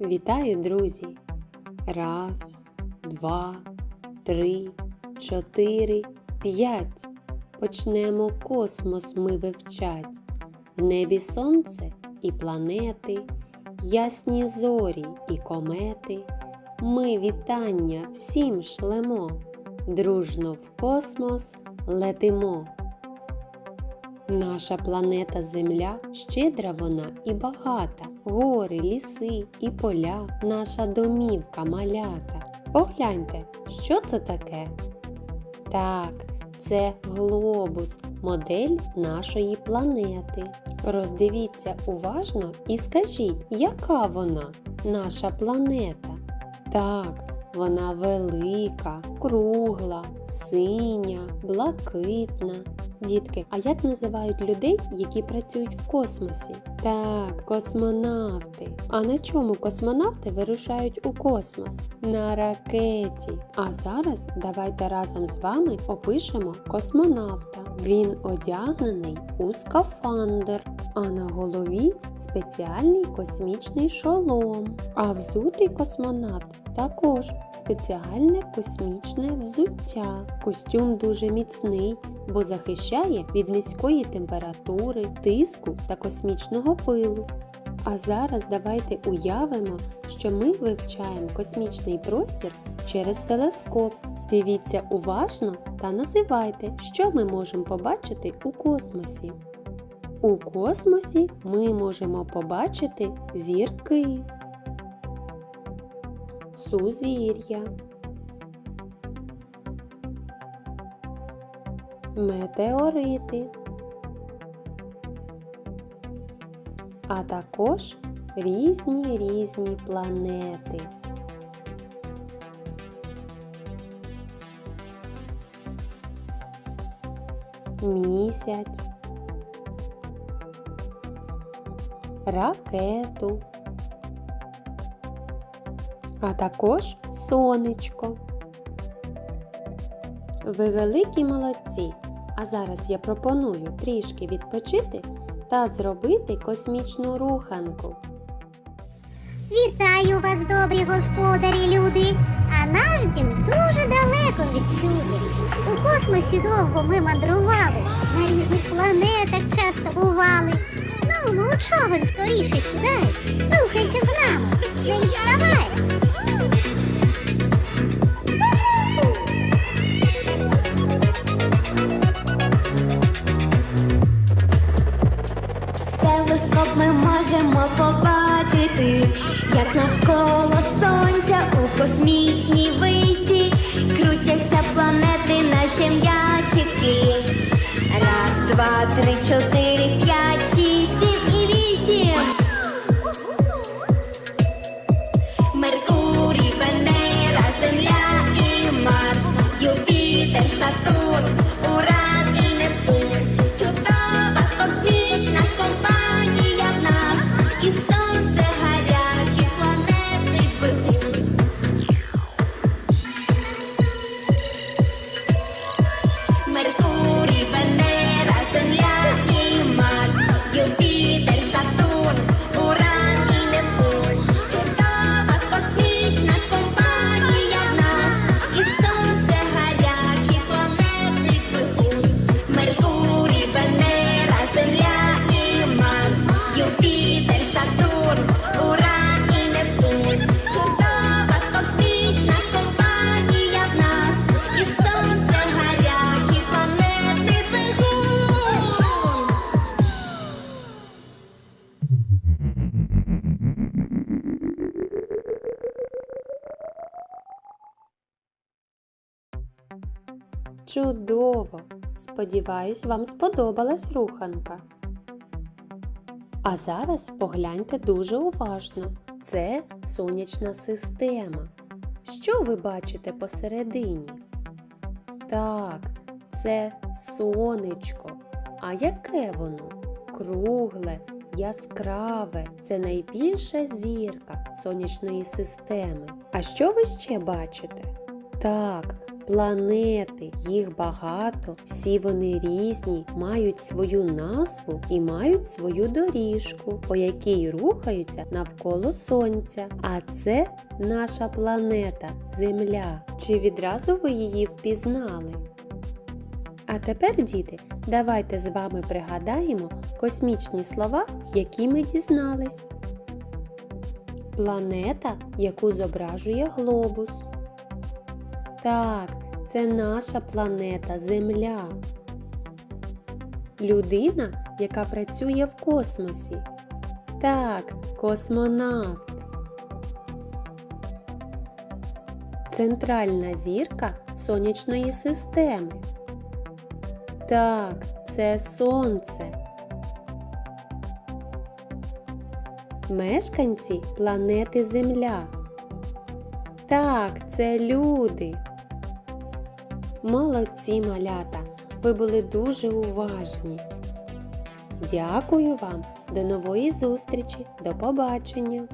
Вітаю, друзі! Раз, два, три, чотири, п'ять. Почнемо космос ми вивчать. В небі сонце і планети, ясні зорі і комети. Ми вітання всім шлемо, дружно в космос летимо. Наша планета Земля щедра вона і багата, гори, ліси і поля, наша домівка малята. Погляньте, що це таке? Так, це глобус, модель нашої планети. Роздивіться уважно і скажіть, яка вона, наша планета? Так, вона велика, кругла, синя, блакитна. Дітки, а як називають людей, які працюють в космосі? Так, космонавти. А на чому космонавти вирушають у космос? На ракеті. А зараз давайте разом з вами опишемо космонавта. Він одягнений у скафандр, а на голові спеціальний космічний шолом. А взутий космонавт також спеціальне космічне взуття. Костюм дуже міцний, бо захищає від низької температури, тиску та космічного пилу. А зараз давайте уявимо, що ми вивчаємо космічний простір через телескоп. Дивіться уважно та називайте, що ми можемо побачити у космосі. У космосі ми можемо побачити зірки, сузір'я, метеорити, а також різні різні планети. Місяць, ракету, а також сонечко. Ви великі молодці! А зараз я пропоную трішки відпочити та зробити космічну руханку. Вітаю вас, добрі господарі люди. А наш дім дуже далеко відсюди. У космосі довго ми мандрували, на різних планетах часто бували. Ну, ну, човен скоріше сідай, рухайся з нами, не відставай. Як навколо сонця у космічній висі крутяться планети, наче м'ячики. Раз, два, три, чотири, Чудово! Сподіваюсь, вам сподобалась руханка. А зараз погляньте дуже уважно. Це сонячна система. Що ви бачите посередині? Так, це сонечко. А яке воно? Кругле, яскраве. Це найбільша зірка сонячної системи. А що ви ще бачите? Так, Планети, їх багато, всі вони різні, мають свою назву і мають свою доріжку, по якій рухаються навколо Сонця. А це наша планета Земля. Чи відразу ви її впізнали? А тепер, діти, давайте з вами пригадаємо космічні слова, які ми дізнались. Планета, яку зображує глобус. Так, це наша планета Земля. Людина, яка працює в космосі. Так, космонавт. Центральна зірка сонячної системи. Так, це сонце. Мешканці планети Земля. Так, це люди. Молодці малята. Ви були дуже уважні. Дякую вам. До нової зустрічі. До побачення.